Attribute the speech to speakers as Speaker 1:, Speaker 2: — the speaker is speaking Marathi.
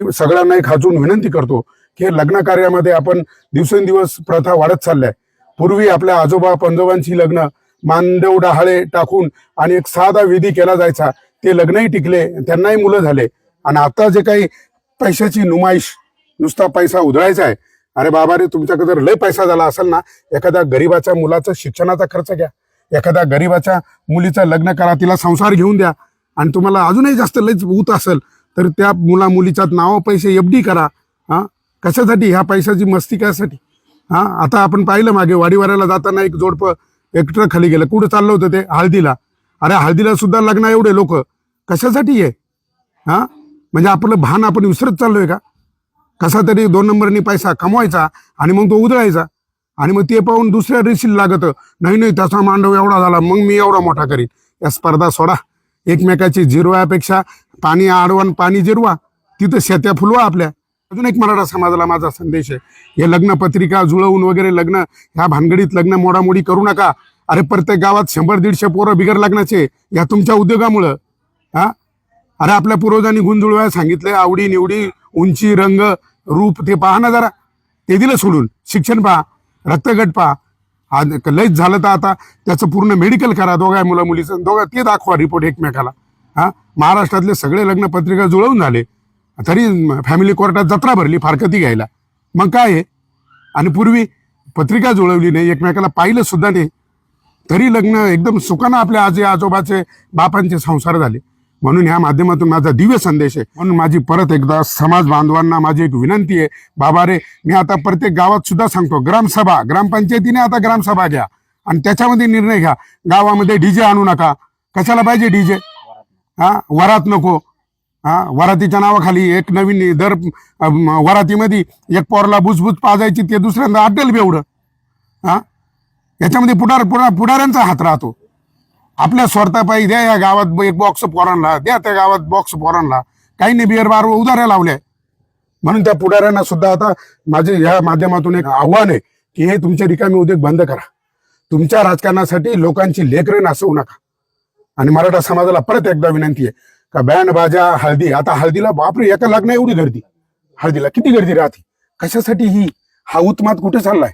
Speaker 1: सगळ्यांना एक खाचून विनंती करतो की लग्न कार्यामध्ये आपण दिवसेंदिवस प्रथा वाढत चालल्या पूर्वी आपल्या आजोबा पंजोबांची लग्न मानदेव डहाळे टाकून आणि एक साधा विधी केला जायचा. ते लग्नही टिकले त्यांनाही मुलं झाले. आणि आता जे काही पैशाची नुमाईश नुसता पैसा उधळायचा आहे. अरे बाबा रे तुमच्याकडे जर लय पैसा झाला असेल ना एखाद्या गरीबाच्या मुलाचा शिक्षणाचा खर्च घ्या. एखाद्या गरीबाच्या मुलीचं लग्न करा तिला संसार घेऊन द्या. आणि तुम्हाला अजूनही जास्त लयच ऊत असेल तर त्या मुला मुलीच्यात नावा पैसे एफ डी करा. हा? कशासाठी? ह्या पैशाची मस्ती कशासाठी? हा? आता आपण पाहिलं मागे वाडीवाऱ्याला जाताना एक जोडपं एक ट्रक खाली गेलं. कुठं चाललं होतं ते? हळदीला. अरे हळदीला सुद्धा लग्न एवढे लोक. कशासाठी आहे हा? म्हणजे आपलं भान आपण विसरत चाललोय का? कसा तरी दोन नंबरनी पैसा कमवायचा आणि मग तो उधळायचा. आणि मग ते पाहून दुसऱ्या रेशील लागत नाही नाही त्याचा मांडव एवढा झाला मग मी एवढा मोठा करीन. या स्पर्धा सोडा. एकमेकाची झिरो यापेक्षा पाणी आडवण पाणी जिरवा तिथं शेत्या फुलवा आपल्या. अजून एक मराठा समाजाला माझा संदेश आहे. हे लग्न पत्रिका जुळवून वगैरे लग्न ह्या भानगडीत लग्न मोडामोडी करू नका. अरे प्रत्येक गावात शंभर दीडशे पोरं बिगर लग्नाचे या तुमच्या उद्योगामुळं. हा? अरे आपल्या पूर्वजांनी गुंजुळवाया सांगितलंय आवडी निवडी उंची रंग रूप ते पहा ना जरा. ते दिलं सोडून. शिक्षण पहा रक्तगट पहा. आज लयच झालं तर आता त्याचं पूर्ण मेडिकल करा. दोघा मुला मुलीचं. दोघा ते दाखवा रिपोर्ट एकमेकाला. हा? महाराष्ट्रातले सगळे लग्न पत्रिका जुळवून झाले. तरी फॅमिली कोर्टात जत्रा भरली फारकती घ्यायला. मग काय आहे आणि पूर्वी पत्रिका जुळवली नाही एकमेकाला पाहिलं सुद्धा नाही. तरी लग्न एकदम सुखानं आपल्या आजी आजोबाचे बापांचे संसार झाले. म्हणून ह्या माध्यमातून माझा दिव्य संदेश आहे. म्हणून माझी परत एकदा समाज बांधवांना माझी एक विनंती आहे. बाबा रे मी आता प्रत्येक गावात सुद्धा सांगतो ग्रामसभा ग्रामपंचायतीने आता ग्रामसभा घ्या. आणि त्याच्यामध्ये निर्णय घ्या. गावामध्ये डीजे आणू नका. कशाला पाहिजे डीजे? हा? वरात नको. हा? वरातीच्या नावाखाली एक नवीन दर वरातीमध्ये एक पोरला बुजबुज पाजायची ते दुसऱ्यांदा अड्डल बेवडं. हा? याच्यामध्ये पुढार पुढा पुढाऱ्यांचा हात राहतो. आपल्या स्वार्थापायी द्या या गावात एक बॉक्स पोरांना द्या त्या गावात बॉक्स पोरांना. काही नाही बिअर बार उधाऱ्या लावल्या. म्हणून त्या पुढाऱ्यांना सुद्धा आता माझे या माध्यमातून एक आव्हान आहे की हे तुमचे रिकामी उद्योग बंद करा. तुमच्या राजकारणासाठी लोकांची लेकरे नासवू नका. आणि मराठा समाजाला परत एकदा विनंती आहे का बँड बाजा हळदी. आता हळदीला बापरे एका लग्न एवढी गर्दी. हळदीला किती गर्दी राहते? कशासाठी ही? हा उत्मात कुठे चाललाय?